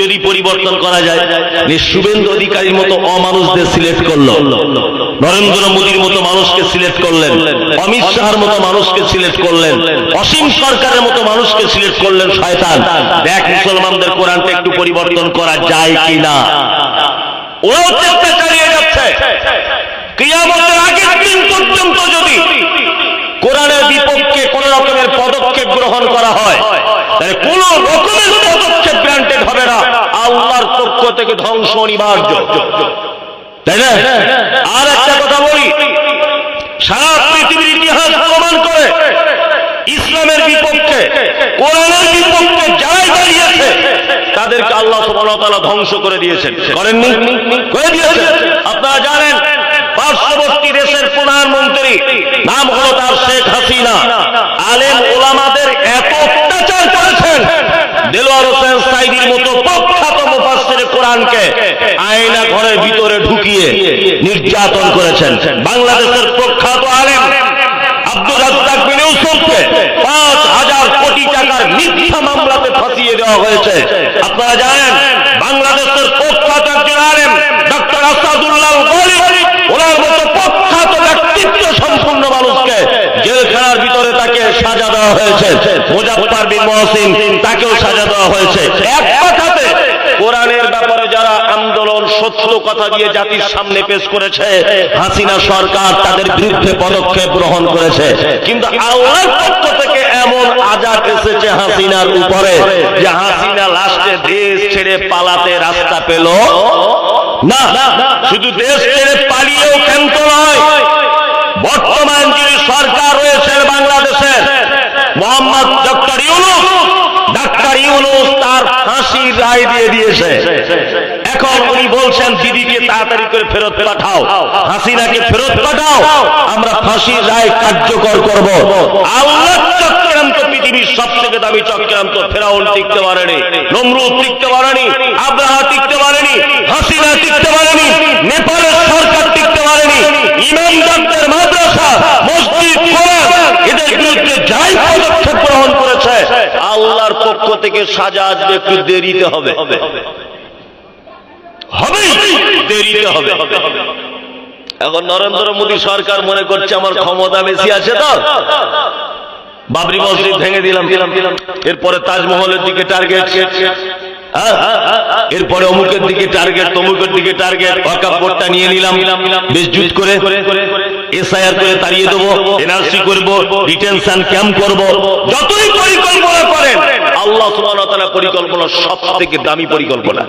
যদি পরিবর্তন করা যায় শুভেন্দু অধিকারীর মতো অমানুষদের সিলেক্ট করল, নরেন্দ্র মোদীর মতো মানুষকে সিলেক্ট করলেন, অমিত শাহর মতো মানুষকে সিলেক্ট করলেন, অসীম সরকারের মতো মানুষকে সিলেক্ট করলেন শয়তান। দেখ, মুসলমানদের কোরআনটা একটু পরিবর্তন করা যায় কিনা। ওরাও চেষ্টা চালিয়ে যাচ্ছে। কিয়ামতের আগের দিন পর্যন্ত যদি কোরআনের বিপক্ষে কোন রকমের পদক্ষেপ গ্রহণ করা হয় তাহলে কোন রকমের পদক্ষেপ গ্রান্টেড হবে না। আল্লাহর পক্ষ থেকে ধ্বংস অনিবার্য। তাই না? আর একটা কথা বলি। সারা পৃথিবীর ইতিহাস প্রমাণ করে, ইসলামের বিপক্ষে, কোরআনের বিপক্ষে যারাই দাঁড়িয়েছে, তাদেরকে আল্লাহ সুবহানাহু ধ্বংস করে দিয়েছেন। করেননি? করে দিয়েছেন। আপনারা জানেন, পার্শ্ববর্তী দেশের প্রধানমন্ত্রী, নাম হলো তার শেখ হাসিনা। আলেম ওলামাদের এত অত্যাচার দেলোয়ার হোসেন সাইদির মতো প্রখ্যাত মুফাসসিরে কোরআনকে আয়না ঘরের ভিতরে ঢুকিয়ে নির্যাতন করেছেন। বাংলাদেশের প্রখ্যাত আলেম আব্দুল রাজ্জাক বিন ইউসুফকে পাঁচ হাজার কোটি টাকার মিথ্যা মামলাতে ফাঁসিয়ে দেওয়া হয়েছে। আপনারা জানেন, বাংলাদেশের প্রখ্যাত একজন আলেম ডক্টর আসাদুল্লাহ গনি ওনার মতো প্রখ্যাত ব্যক্তিত্ব সম্পূর্ণ মানুষকে জেলখানার ভিতরে তাকে সাজা দেওয়া হয়েছে। মুজাফফর বিন মহসিন তাকেও সাজা দেওয়া হয়েছে। এক কথাতে, কোরআনের ব্যাপারে যারা আন্দোলন, সত্য কথা দিয়ে জাতির সামনে পেশ করেছে, হাসিনা সরকার তাদের বিরুদ্ধে পদক্ষেপ গ্রহণ করেছে। কিন্তু আল্লাহর পক্ষ থেকে এমন আজাদ এসেছে হাসিনার উপরে যে হাসিনা লাস্টে দেশ ছেড়ে পালাতে রাস্তা পেল। না, শুধু দেশ ছেড়ে পালিয়েও ক্ষান্ত নয় বর্তমান যিনি সরকার রয়েছে বাংলাদেশের, মোহাম্মদ ডক্টর ইউনুস ডাক্তার ইউনুস তার ফাঁসির রায় দিয়ে দিয়েছে। এখন উনি বলছেন, দিদিকে তাড়াতাড়ি করে ফেরত পাঠাও। হাসিনাকে ফেরত পাঠাও? আমরা ফাঁসির রায় কার্যকর করব। আল্লাহ চক্রান্ত পৃথিবীর সব থেকে দামি চক্রান্ত, ফেরাউন টিকতে পারেনি, নমরুদ টিকতে পারেনি, আব্রাহা টিকতে পারেনি, হাসিনা টিকতে পারেনি পারেনি ইমামদারদের মাদ্রাসা, মসজিদ এদের বিরুদ্ধে যাই পদক্ষেপ গ্রহণ করেছে, আল্লাহর পক্ষ থেকে সাজা আসবে, একটু দেরিতে হবে। হবে দেরিতে হবে। এখন নরেন্দ্র মোদী সরকার মনে করছে আমার ক্ষমতা বেশি আছে তো। বাবরি মসজিদ ভেঙে দিলাম। এরপরে তাজমহলের দিকে টার্গেট এরপরে অমুকের দিকে টার্গেট তমুকের দিকে টার্গেট ওয়াকাপ বোর্ডটা নিয়ে নিলাম। বেশ জুত করে এসআইআর করে তাড়িয়ে দেবো এনআরসি করব ডিটেনশন ক্যাম্প করব। যতই পরিকল্পনা করেন, আল্লাহ সুবহানাহু পরিকল্পনা সব থেকে দামি পরিকল্পনা।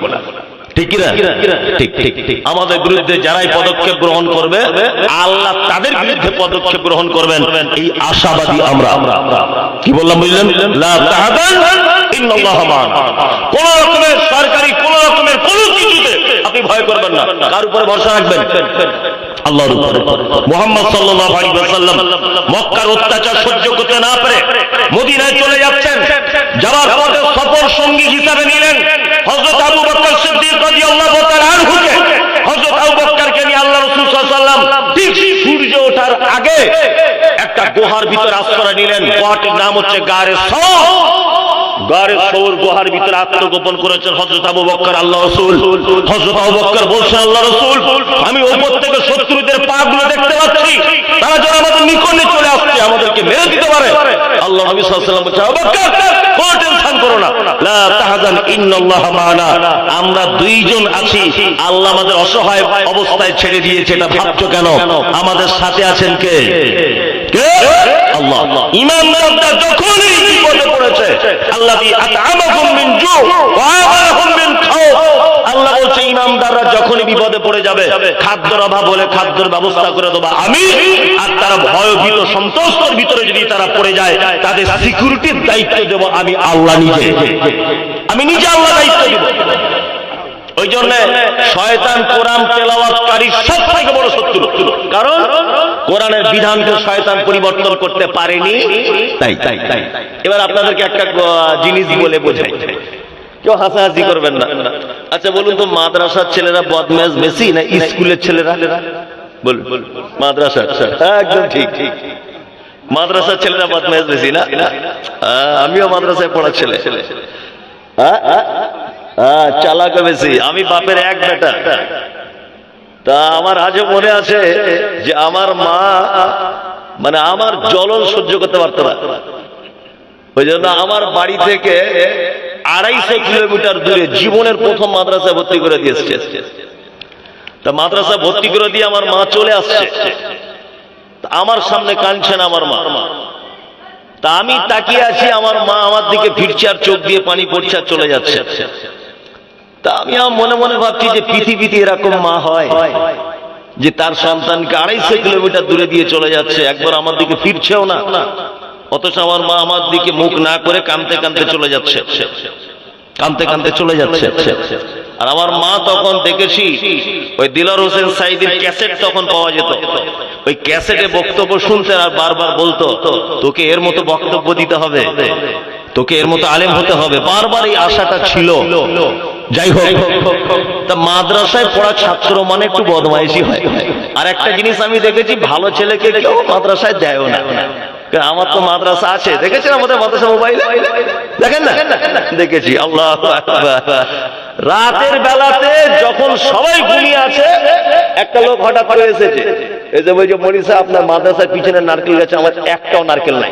আমাদের বিরুদ্ধে যারাই পদক্ষেপ গ্রহণ করবে, আল্লাহ তাদের বিরুদ্ধে পদক্ষেপ গ্রহণ করবেন। এই আশাবাদী আমরা। কি বললাম বুঝলেন? কোন রকমের সরকারি, কোন রকমের কোন কিছুতে আপনি ভয় করবেন না। কার উপরে ভরসা রাখবেন? মক্কার অত্যাচার না চলে যাচ্ছেন। সঙ্গী হিসাবে নিলেন আল্লাহ আগে একটা গুহার ভিতরে আশ্রয় নিলেন। গুহাটির নাম হচ্ছে গারে সৌর গারে সৌর গুহার ভিতরে আত্মগোপন করেছেন হযরত আবু বকর আল্লাহ রাসূল। হযরত আবু বকর বলছেন, আল্লাহ রাসূল, আমি ওপর থেকে শত্রুদের পাগুলো দেখতে পাচ্ছি। তারা যারা আমাদের নিকটে চলে আসছে, আমাদেরকে মেরে দিতে পারে। আল্লাহ নবী ওয়াসাল্লাম বলছেন, আবু বকর কোনো টেনশন করো না। লা তাহজান ইন্নাল্লাহ মানা। আমরা দুইজন আছি। আল্লাহ আমাদের অসহায় অবস্থায় ছেড়ে দিয়েছে, এটা ভাবছ কেন? আমাদের সাথে আছেন কে? কে? আল্লাহ। ইমানদাররা যখনই বিপদে পড়েছে আতআমাহুম মিন ওয়া মিন আল্লাহ বলছে, ইমানদাররা যখনই বিপদে পড়ে যাবে, খাদ্যের অভাব হলে খাদ্যের ব্যবস্থা করে দেবো। আমি আর তারা ভিতরে যদি তারা পড়ে যায়, তাদের সিকিউরিটির দায়িত্ব দেব আমি আল্লাহ নিজে। আমি নিজে আল্লাহ দায়িত্ব দেব। ওই জন্য শয়তান কোরআন তেলাওয়াতকারী সব থেকে বড় শত্রু। কারণ কোরআনের বিধানকে শয়তান পরিবর্তন করতে পারেনি। তাই তাই তাই। এবার আপনাদেরকে একটা জিনিস বলে বোঝাই। কেউ হাসাহাসি করবেন না। আচ্ছা বলুন তো মাদ্রাসার ছেলেরা বদমেজ বেশি না স্কুলের ছেলেরা? বলুন। মাদ্রাসা? একদম ঠিক। ঠিক মাদ্রাসার ছেলেরা বদমেজ বেশি না? আমিও মাদ্রাসায় পড়া ছেলে। হ্যাঁ হ্যাঁ চালাক বেশি আমি বাপের এক বেটা। তা আমার আজও মনে আছে যে আমার মা মানে আমার জ্বলন সহ্য করতে পারতো না। ওই জন্য আমার বাড়ি থেকে আড়াইশো কিলোমিটার দূরে জীবনের প্রথম মাদ্রাসা ভর্তি করে দিয়েছে তা মাদ্রাসা ভর্তি করে দিয়ে আমার মা চলে আসছে। আমার সামনে কাঁদছেন আমার মা। তা আমি তাকিয়ে আছি, আমার মা আমার দিকে ফিরছে আর চোখ দিয়ে পানি পড়ছে আর চলে যাচ্ছে। তা আমি মনে মনে ভাবছি যে পৃথিবীতে এরকম মা হয় যে তার সন্তানকে আড়াইশো কিলোমিটার দূরে দিয়ে চলে যাচ্ছে, একবার আমার দিকে ফিরছেও না। অথচ আমার মা আমার দিকে মুখ না করে কানতে কানতে চলে যাচ্ছে। কানতে কানতে চলে যাচ্ছে। আর আমার মা তখন দেখেছি, ওই দিলার হোসেন সাইদের ক্যাসেট তখন পাওয়া যেত। ওই ক্যাসেটে বক্তব্য শুনতেন আর বারবার বলতো, তোকে এর মতো বক্তব্য দিতে হবে। তোকে এর মতো আলেম হতে হবে। বারবার এই আশাটা ছিল। যাই হোক তা মাদ্রাসায় পড়া ছাত্র মানে একটু বদমাইশি হয়। আর একটা জিনিস আমি দেখেছি ভালো ছেলেকে কেউ মাদ্রাসায় দেয়ও না। আমার তো মাদ্রাসা আছে। দেখেছেন আমাদের মাদ্রাসা মোবাইলে? দেখেন না? দেখেছি। আল্লাহ রাতের বেলাতে যখন সবাই ঘুমিয়ে আছে একটা লোক হঠাৎ করে এসেছে। এই যে বলছে মনীষা আপনার মাদ্রাসার পিছনে নারকেল গাছে আমার একটাও নারকেল নাই।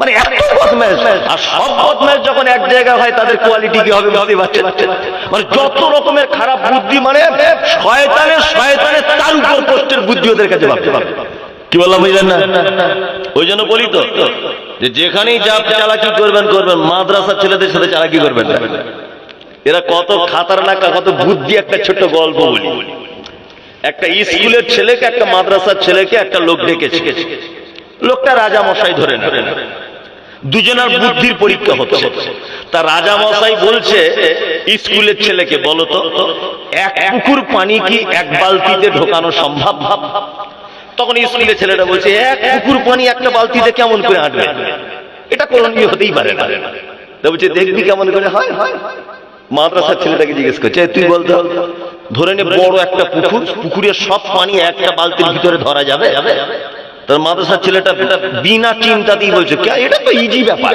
মানে এত বদমাশ। আর সব বদমাশ যখন এক জায়গায় হয়, তাদের কোয়ালিটি কি হবে বুঝতে পারছেন? মানে যত রকমের খারাপ বুদ্ধি মানে শয়তানের শয়তানের তার উপর পোস্টের বুদ্ধি ওদের কাছে ভাবতে পারবে কি বললাম, বুঝলেন না? ওই জন্য বলি তো, যে যেখানেই যা চালাকি করবেন করবেন। মাদ্রাসার ছেলেদের সাথে চালাকি করবেন না। এরা কত খাতার খাতারনাক কত বুদ্ধি একটা ছোট্ট গল্প বলি। একটা স্কুলের ছেলেকে, একটা মাদ্রাসার ছেলেকে একটা লোক ডেকেছে। লোকটা রাজা মশাই ধরে না দুজনের বুদ্ধির পরীক্ষা হচ্ছে। তা রাজা মশাই বলছে স্কুলের ছেলেকে বলো তো এক পুকুর পানি কি এক বালতিতে ঢোকানো সম্ভব? তখন স্কুলের ছেলেটা বলছে এক পুকুর পানি একটা বালতিতে কেমন করে আটবে? এটা করণীয় হতেই পারে না। তা বলছে দেখবি কেমন করে হয়। মাদ্রাসার ছেলেটাকে জিজ্ঞেস করছে "এই তুই বলতো ধরে নে বড় একটা পুকুর পুকুরের সব পানি একটা বালতির ভিতরে ধরা যাবে? তার মাদ্রাসার ছেলেটা বিনা চিন্তাতেই বলছে এটা তো ইজি ব্যাপার।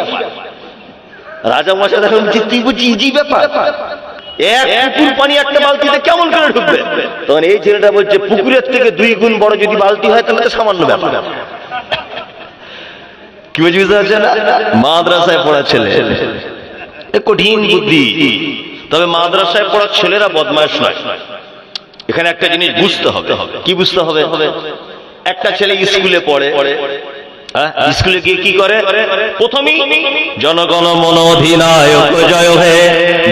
রাজা মশাই দেখেন তুই বলছি ইজি ব্যাপার। একটা বালতিতে কেমন ঢুকবে? এই ছেলেটা বলছে, পুকুরের দুই গুণ বড় যদি বালতি হয় সামান্য ব্যাপার। কি? মাদ্রাসায় ছেলে। কঠিন বুদ্ধি। তবে মাদ্রাসায় ছেলেরা বদমাশ নয়। এখানে একটা জিনিস বুঝতে হবে। কি বুঝতে হবে? একটা ছেলে স্কুলে পড়ে। হ্যাঁ? স্কুলে গিয়ে কি করে? প্রথমেই জনগণ মন অধিনায়ক জয় হে,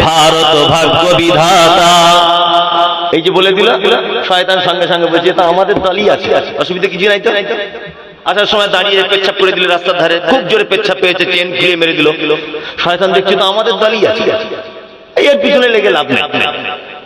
ভারত ভাগ্য বিধাতা। এই যে বলে দিল, শয়তান সঙ্গে সঙ্গে বলছে, তা আমাদের দলই আছে, অসুবিধা কিছু নাই তো? আসার সময় দাঁড়িয়ে পেচ্ছাপ করে দিল রাস্তার ধারে, খুব জোরে পেচ্ছাপ পেয়েছে চেন খুলে মেরে দিল। শয়তান দেখছে, তো আমাদের দলই আছে। এই এর পিছনে লেগে লাভ নেই।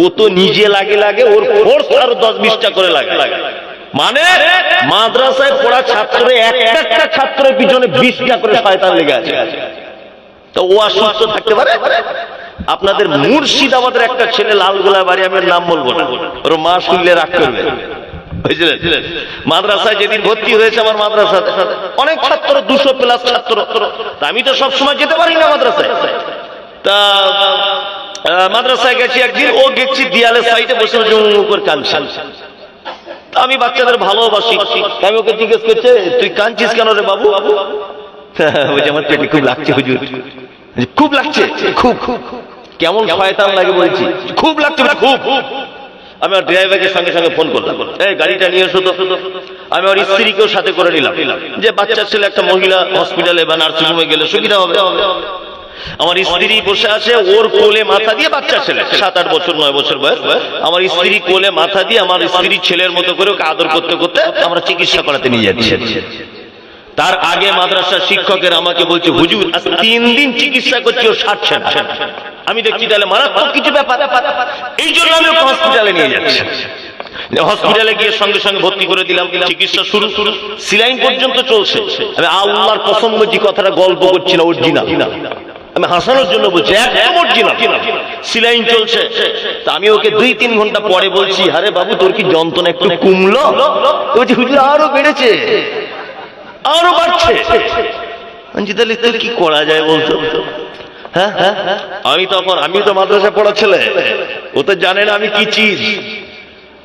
ও তো নিজে লাগে লাগে, ওর ফোর্স আরও দশ বিশটা করে লাগে। লাগে মানে মাদ্রাসায় পড়া ছাত্র একটা ছাত্রের পিছনে বিশটা করে শয়তান লেগে আছে। তো ও আর সুস্থ থাকতে পারে? আপনাদের মুর্শিদাবাদের একটা ছেলে লালগোলা বাড়ি, আমি নাম বলব না। ওর মা শুনলে রাগ করবে। বুঝলেন? মাদ্রাসায় যেদিন ভর্তি হয়েছে আমার মাদ্রাসাতে। অনেক ছাত্র, দুশো প্লাস ছাত্র। আমি তো সবসময় যেতে পারি না মাদ্রাসায়। তা মাদ্রাসায় গেছি একদিন, ও গেছি দেয়ালের সাইডে বসে বসে উঁ উঁ করে কাঁদছে তা আমি বাচ্চাদের ভালোবাসি। আমি ওকে জিজ্ঞেস করছে তুই কাঁদছিস কেন রে বাবু? বলছে, আমার পেটে খুব লাগছে, হুজুর। খুব লাগছে? খুব। খুব কেমন শয়তান লাগে? বলছি, খুব লাগছে খুব। আমি আমার ড্রাইভারকে সঙ্গে সঙ্গে ফোন করলাম। এই, গাড়িটা নিয়ে এসো তো। আমি আমার স্ত্রীকেও সাথে করে নিলাম। যে বাচ্চা ছেলে একটা মহিলা হসপিটালে বা নার্সিং হোমে গেলে সুবিধা হবে। আমার স্ত্রী বসে আছে ওর কোলে মাথা দিয়ে বাচ্চা ছেলে। সাত আট বছর নয় বছর বয়স। আমার স্ত্রী কোলে মাথা দিয়ে আমার স্ত্রীর ছেলের মতো করে ওকে আদর করতে করতে আমরা চিকিৎসা করাতে নিয়ে যাচ্ছি। তার আগে মাদ্রাসার শিক্ষকের আমাকে বলছে হুজুর তিন দিন চিকিৎসা করছি ও সারছে না। আমি দেখছি তাহলে মারাত্মক কিছু ব্যাপার। এই জন্য আমি ওকে হসপিটালে নিয়ে যাচ্ছি। হসপিটালে গিয়ে সঙ্গে সঙ্গে ভর্তি করে দিলাম চিকিৎসা শুরু। শুরু সিলাইন পর্যন্ত চলছে। আমি আল্লাহর কসম বলছি কথাটা গল্প করছি না অরিজিনাল আমি হাসানোর জন্য বলছি একদম অরিজিনাল সিলাইন চলছে। তা আমি ওকে দুই তিন ঘণ্টা পরে বলছি আরে বাবু তোর কি যন্ত্রণা একটু কমলো? বলছে হুজুর আরও বেড়েছে। আরও বাড়ছে। তাহলে কি করা যায় বলতো? হ্যাঁ হ্যাঁ। আমি তখন আমি তো মাদ্রাসা পড়া ছেলে। ও তো জানে না আমি কি চিজ।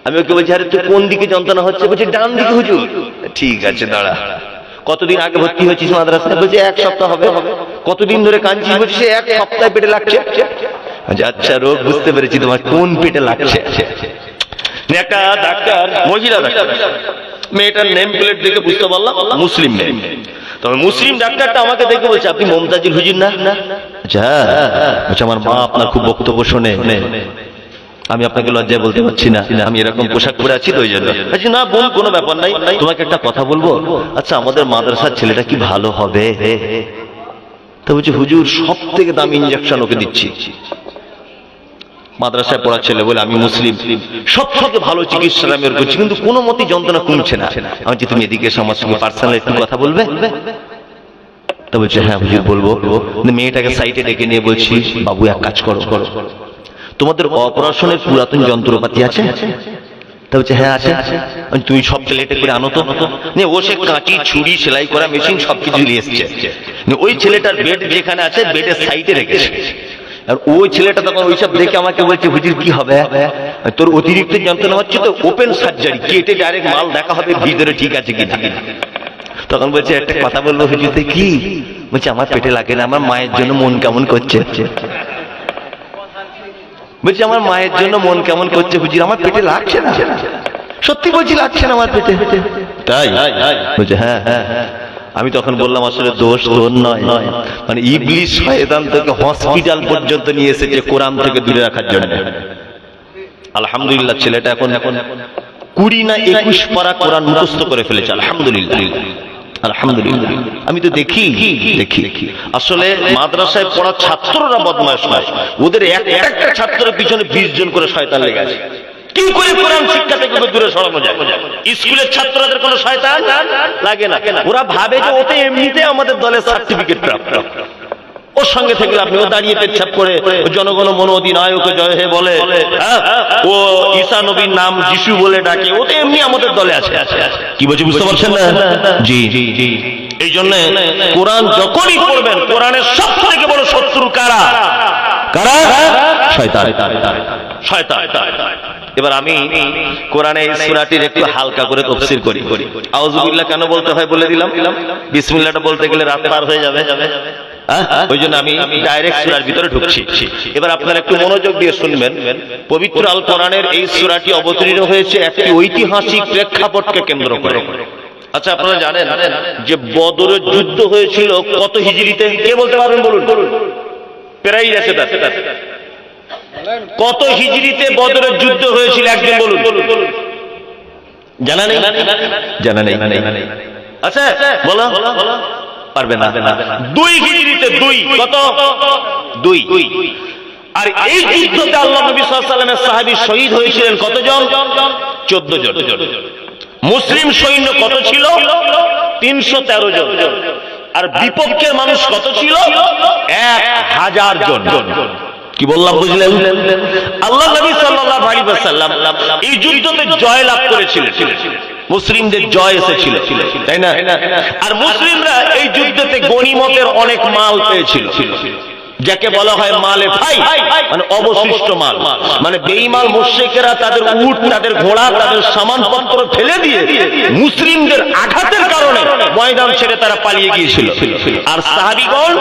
আমি ওকে বলছি আরে তুই কোন দিকে যন্ত্রণা হচ্ছে? বলছে ডান দিকে হুজুর। ঠিক আছে দাঁড়া। কতদিন আগে ভর্তি হয়েছিস মাদ্রাসায়? বলছে, এক সপ্তাহ হবে। কতদিন ধরে কাঁদছিস? বলছে এক সপ্তাহ পেটে লাগছে। আচ্ছা রোগ বুঝতে পেরেছি, তোমার কোন পেটে লাগছে? একটা ডাক্তার, মহিলা ডাক্তার। মেয়েটার নেম প্লেট দেখে বুঝতে পারলাম, মুসলিম মেয়ে তবে মুসলিম ডাক্তারটা আমাকে দেখে বলছে, আপনি মমতাজুল হুজুর না? আচ্ছা আমার মা আপনার খুব বক্তব্য শোনে। আমি আপনাকে লজ্জায় বলতে পারছি না। আমি এরকম পোশাক পরে আছি তো ওই জন্য। আচ্ছা না, বোন, কোনো ব্যাপার নাই। তোমাকে একটা কথা বলব? আচ্ছা আমাদের মাদ্রাসার ছেলেটা কি ভালো হবে? তা বলছি, হুজুর সব থেকে দামি ইঞ্জেকশন ওকে দিচ্ছি। মাদ্রাসায় পড়া ছেলে বলে আমি মুসলিম। সব থেকে ভালো চিকিৎসা আমি করছি, কিন্তু কোনো মতে যন্ত্রণা কমছে না। আমি যে তুমি এদিকে আমার সঙ্গে পার্সোনাল একটু কথা বলবে? তা বলছে হ্যাঁ হুজুর, বলব। মেয়েটাকে সাইডে ডেকে নিয়ে বলছি, বাবু, এক কাজ করো করো। তোমাদের অপারেশনের পুরাতন যন্ত্রপাতি আছে? তা বলছে হ্যাঁ আছে। সব ছেলেটা করে ও সে সেলাই করা মেশিন সবকিছু নিয়ে ওই ছেলেটার বেড যেখানে আছে, বেডের সাইডে রেখেছে। আর ওই ছেলেটা তখন দেখে আমাকে বলছে, হুজুর, কি হবে? তোর অতিরিক্ত যন্ত্রণা হচ্ছে তো ওপেন সার্জারি কেটে ডাইরেক্ট মাল দেখা হবে? ভিতরে ঠিক আছে কিনা? তখন বলছে, একটা কথা বলব হুজুরতে কি? বলছে, আমার পেটে লাগে না, আমার মায়ের জন্য মন কেমন করছে? বলছি আমার মায়ের জন্য মন কেমন করছে হুজুর? আমার পেটে লাগছে না। সত্যি বলছি লাগছে না আমার পেটে। তাই? বলছে হ্যাঁ হ্যাঁ আমি তখন বললাম আসলে দোষ তোর নয়। মানে ইবলিশ শয়তান তোকে হসপিটাল পর্যন্ত নিয়ে এসেছে কোরআন থেকে দূরে রাখার জন্য। আলহামদুলিল্লাহ ছেলেটা এখন এখন কুড়ি না একুশ পারা কোরআন মুখস্থ করে ফেলেছে। আলহামদুলিল্লাহ। আলহামদুলিল্লাহ। আমি তো দেখি দেখি। আসলে মাদ্রাসায় পড়া ছাত্ররা বদমাস নয়। ওদের এক, একটা ছাত্রের পিছনে বিশ জন করে শয়তান লেগে আছে। কি করে কোরআন শিক্ষা থেকে দূরে সরানো যায়? স্কুলের ছাত্রদের কোনো শয়তান লাগে না। ওরা ভাবে যে ওতে এমনিতে আমাদের দলের সার্টিফিকেট প্রাপ্ত। ওর সঙ্গে থেকে আপনিও দাঁড়িয়ে পেচ্ছাপ করে ও জনগণ মন অধিনায়ক জয় হে বলে হ্যাঁ? ও ঈসা নবীর নাম যিশু বলে ডাকে, ও তো এমনি আমাদের দলে আছে। কি বলছি, বুঝতে পারছেন না? জি জি জি। এই জন্য কোরআন যখনই পড়বেন, কোরআনের সব থেকে বড় শত্রু কারা? কারা? শয়তান। শয়তান। এবার আমি কোরআনে এই সূরাটির একটু হালকা করে তফসির করি। আউযুবিল্লাহ কেন বলতে হয় বলে দিলাম? বিসমিল্লাহটা বলতে গেলে রাত পার হয়ে যাবে? ওই জন্য আমি ডাইরেক্ট সুরার ভিতরে ঢুকছি। এবার আপনারা একটু মনোযোগ দিয়ে শুনবেন। পবিত্র আল কোরআনের এই সুরাটি অবতীর্ণ হয়েছে একটি ঐতিহাসিক প্রেক্ষাপটকে কেন্দ্র করে। আচ্ছা আপনারা জানেন যে বদরের যুদ্ধ হয়েছিল কত হিজড়িতে? কে বলতে পারবেন বলুন? প্রায় আছে কত হিজড়িতে বদরের যুদ্ধ হয়েছিল? একজন বলুন। জানা নেই? জানা নেই। আচ্ছা বলো। পারবে না। দুই হিজড়িতে দুই। কত? দুই। আর এই যুদ্ধতে আল্লাহ নবী সাল্লামের সাহাবী শহীদ হয়েছিলেন কতজন? চোদ্দ জন। মুসলিম সৈন্য কত ছিল? তিনশো তেরো জন। আর বিপক্ষের মানুষ কত ছিল? এক হাজার জন। কি বললাম বুঝলেন? আল্লাহ নবী সাল্লাল্লাহু আলাইহি ওয়াসাল্লাম এই যুদ্ধতে জয় লাভ করেছিলেন। মুসলিমদের জয় এসেছিল, তাই না? আর মুসলিমরা এই যুদ্ধতে গনিমতের অনেক মাল পেয়েছিল, যাকে বলা হয় মালে ভাই মানে অবশিষ্ট মাল। মানে বেঈমাল মুশরিকেরা তাদের উট, তাদের ঘোড়া, তাদের সামানপত্র ফেলে দিয়ে মুসলিমদের আঘাতের কারণে ময়দান ছেড়ে তারা পালিয়ে গিয়েছিল। আর সাহাবিগণ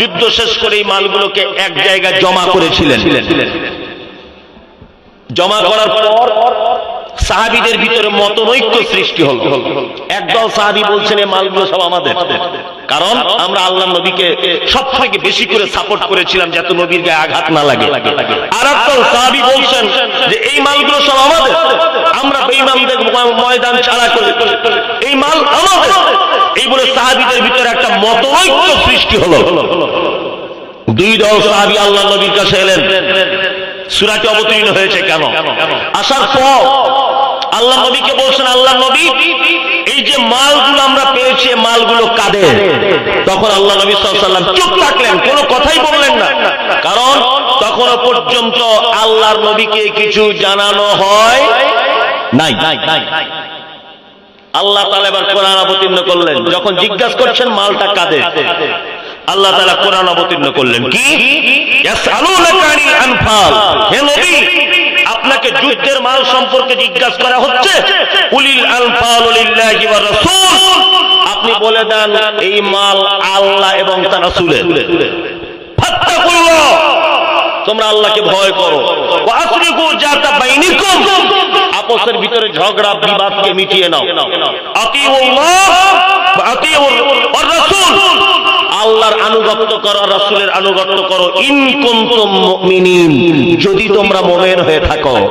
যুদ্ধ শেষ করে এই মালগুলোকে এক জায়গায় জমা করেছিলেন। জমা করার পর সাহাবিদের ভিতরে মতনৈক্য সৃষ্টি হল। একদল সাহাবি বলছেন এই মালগুলো সব আমাদের। কারণ আমরা আল্লাহ নবীকে সব থেকে বেশি করে সাপোর্ট করেছিলাম যাতে নবীর গায়ে আঘাত না লাগে। আর একদল সাহাবি বলছেন যে, এই মালগুলো সব আমাদের। আমরা বেইমানদের ময়দান ছাড়া করে এই মাল আমাদের। এই বলে সাহাবিদের ভিতরে একটা মতনৈক্য সৃষ্টি হলো। দুই দল সাহাবি আল্লাহ নবীর কাছে এলেন। সুরাটি অবতীর্ণ হয়েছে কেন? আসার পর আল্লাহ নবীকে বলছেন, আল্লাহ নবী, এই যে মালগুলো আমরা পেয়েছি মালগুলো কাদের? তখন আল্লাহ নবী সাল্লাম চুপ থাকলেন, কোনো কথাই বললেন না। কারণ তখনও পর্যন্ত আল্লাহর নবীকে কিছু জানানো হয় নাই। আল্লাহ তালা এবার কোরআন অবতীর্ণ করলেন। যখন জিজ্ঞাসা করছেন, মালটা কাদের? আল্লাহ তালা কোরআন অবতীর্ণ করলেন। কি? আপনাকে মাল সম্পর্কে জিজ্ঞাসা করা হচ্ছে। উলিল ওয়া রাসূল। আপনি বলে দেন, এই মাল আল্লাহ এবং তার রাসূলের। তোমরা আল্লাহকে ভয় করো। ভিতরে ঝগড়া, বিবাদকে মিটিয়ে নাও। আল্লাহর আনুগত্য করো রাসূলের আনুগত্য করো। ইন কুনতুম যদি তোমরা মুমিন হয়ে থাকো।